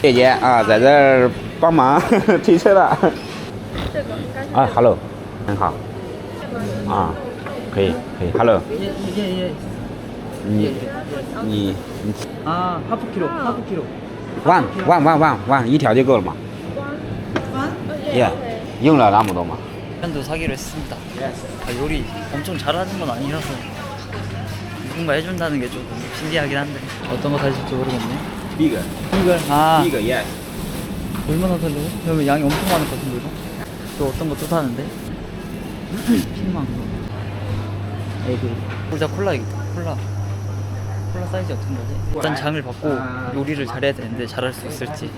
姐姐啊，在这儿帮忙推车的。这个应该是啊，Hello，很好。啊，可以可以，Hello， 예예예 你你你 아 하프 키로 하프 키로 one one one one one 一条就够了嘛？ 예. 用了那么多吗？ 도 사기로 했습니다 아, 요리 엄청 잘하는 건 아니라서 누군가 해준다는 게 조금 신기하긴 한데 어떤 거 사실지 모르겠네 第 Bigger. 이걸 아. Bigger, yes. 얼마나 살려? 그러면 양이 엄청 많을 것 같은데 또 어떤 거 또 사는데? 피망 에그. 보자 콜라 이거. 콜라. 콜라 사이즈 어떤 거지? 일단 장을 받고 요리를 잘해야 되는데 잘할 수 있을지.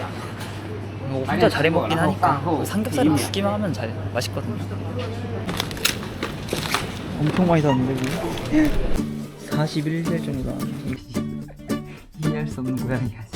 뭐 혼자 잘해 먹긴 하니까. 삼겹살은 굽기만 하면 잘 맛있거든요. 엄청 많이 샀는데 이거 41세 정도. 이해할 수 없는 고양이야.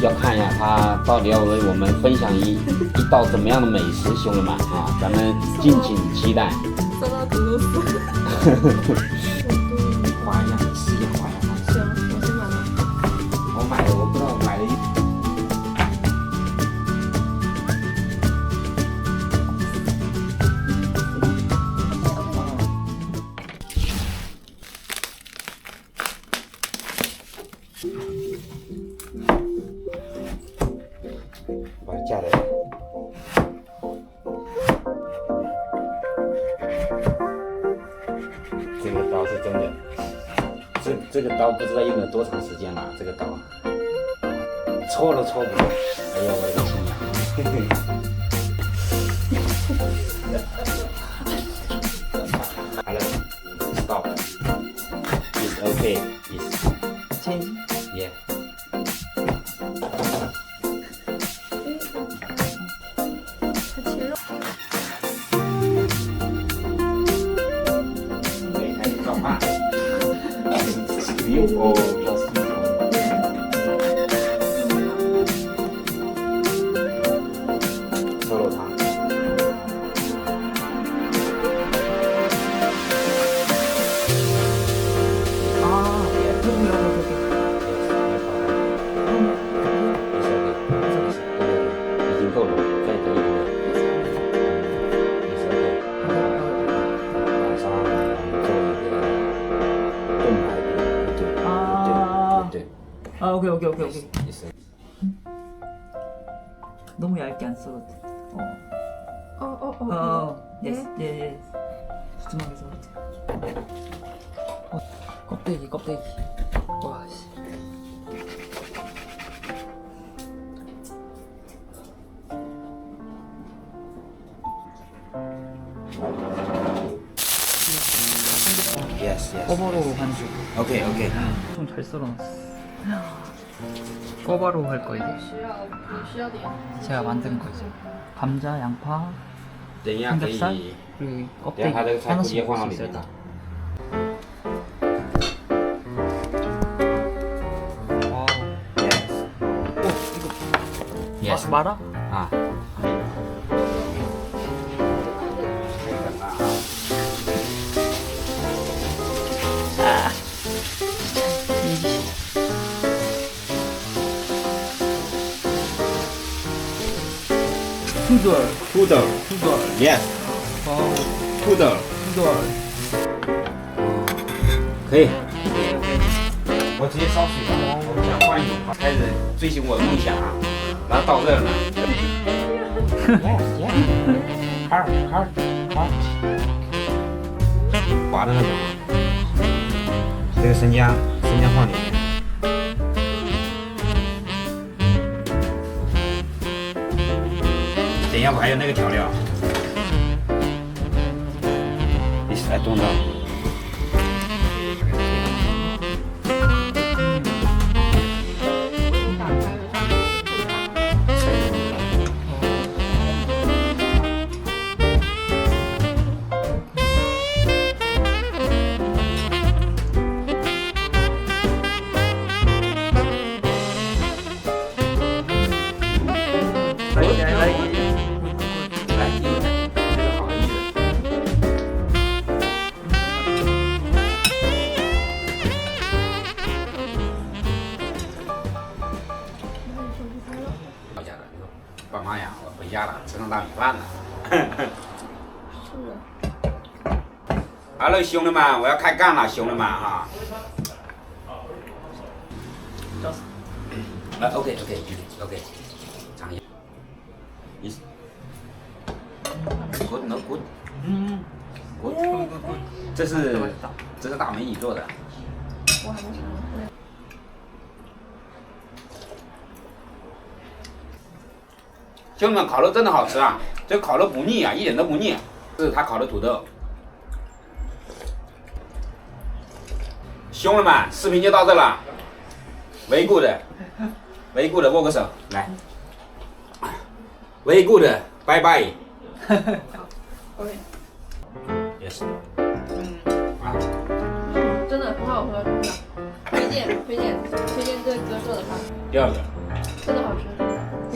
要看一下他到底要为我们分享一一道怎么样的美食，兄弟们啊，咱们敬请期待。搜到图鲁斯。这个刀是真的，这这个刀不知道用了多长时间了，这个刀，戳都戳不动。哎呀，我的亲呀！you all. 여기 여기 여기 있어요. 너무 얇게 안 썰어도 어. 어, 어, 어. 어. 예스 예예. 두툼하게 썰어. 껍데기 껍데기. 와 씨. 오버로 반죽. Okay, okay. 좀 잘 썰어놨어. 꼬바로 할 거 이제. 需要你需要点。 제가 만든 거죠. 감자, 양파, 等一下可 삼겹살 以。 그리고 等一下 껍데기 把这个菜直 하나씩 接放到 먹을 里 수 面 있어요. 的。 와, Yes。 어, 이거 Yes。 마, 마라? 啊。투덜, 土豆，土豆，yes，土豆，土豆，可以。我直接烧水了，我想换一种法，开始追寻我的梦想啊，然后到这了，yes yes，滑的那种，这个生姜，生姜放点。等一下我还有那个调料。你是来动爸妈呀，我回家了，吃上大米饭了。Hello，兄弟们，我要开干了，兄弟们哈。啊，OK OK OK，尝一下。你 good no good，嗯，good good good，这是这是大美女做的。我还没尝过。兄弟们，烤肉真的好吃啊！这烤肉不腻啊，一点都不腻。这是他烤的土豆。兄弟们，视频就到这了。维固的，维固的握个手，来。维固的，拜拜。OK，Yes。嗯，啊，真的很好喝，真的，推荐推荐推荐这哥做的汤，第二个，真的好吃。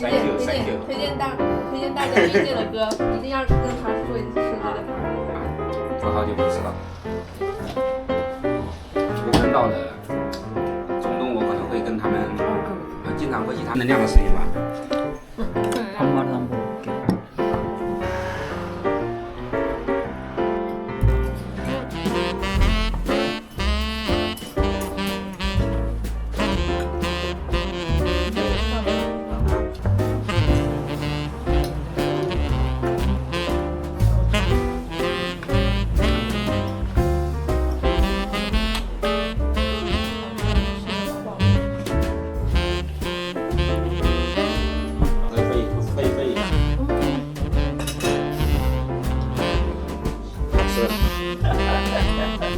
推荐推荐推荐大推荐大家推荐的歌，一定要跟他说一次这个。我好久不吃了。这个跟到的中东，我可能会跟他们，呃经常会去他们能量的事情吧。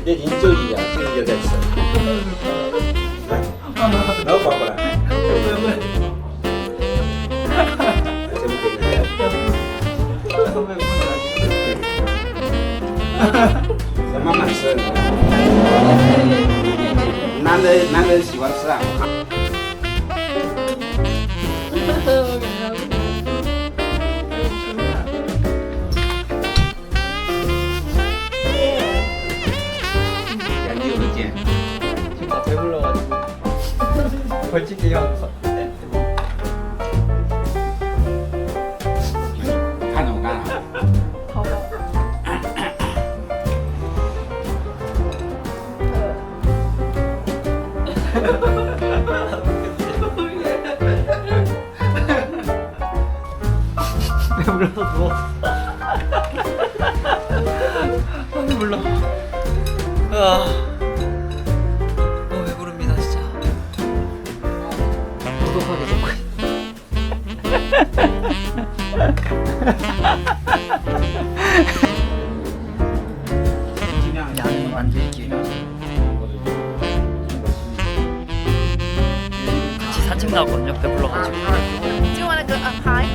你已经就一两天就在吃。来，然反过来。慢慢吃，男人男人喜欢吃啊。呃 배불러서 누워. 배불러. 아, 너무 배부릅니다 진짜. 고독하게 먹고. 양 나왔거든요 배불러가지고 Do you want to go up high?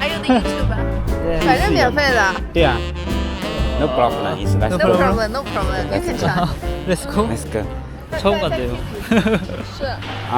Are you the YouTuber? 反正免费的。对啊。No problem，意思来 No No problem, no problem. You can try. Let's go Let's go。 처음 간대요 是。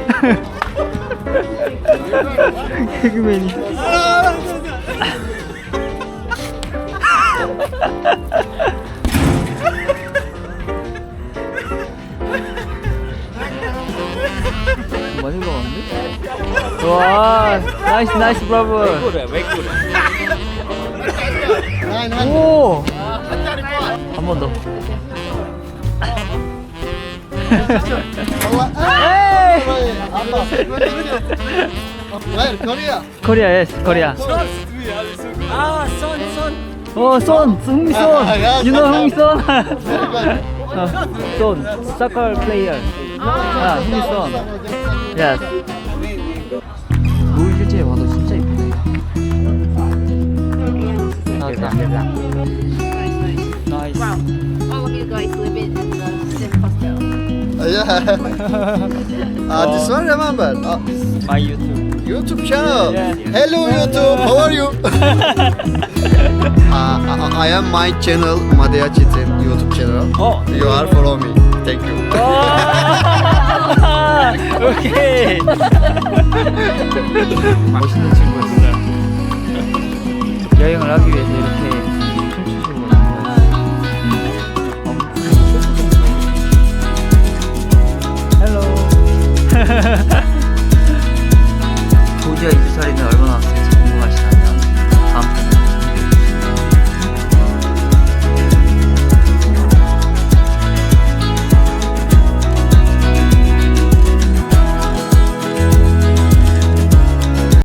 개그맨이 많이 올라왔는데? 와 나이스 나이스 브라보 왜 그래 왜 그래 오한 번더 Where? Korea. 코리아 예스 코리아. Ah, son, son. 어, 손, 흥미 손. 야, You know 흥미 손. Very good. 어, 손, soccer player. 아, 흥미 손. Yes. 노을 실제 와도 진짜 이쁘네. 나왔다. 나이스. Wow. All of you guys live in yeah. uh, this one remember. Uh, My YouTube. YouTube channel. Yeah. Hello YouTube. How are you? uh, I, I am my channel Madhya Chitin YouTube channel. 어. You are follow me. Thank you. 오케이. 멋있는 친구였어. 여행을 하기 위해서 이렇게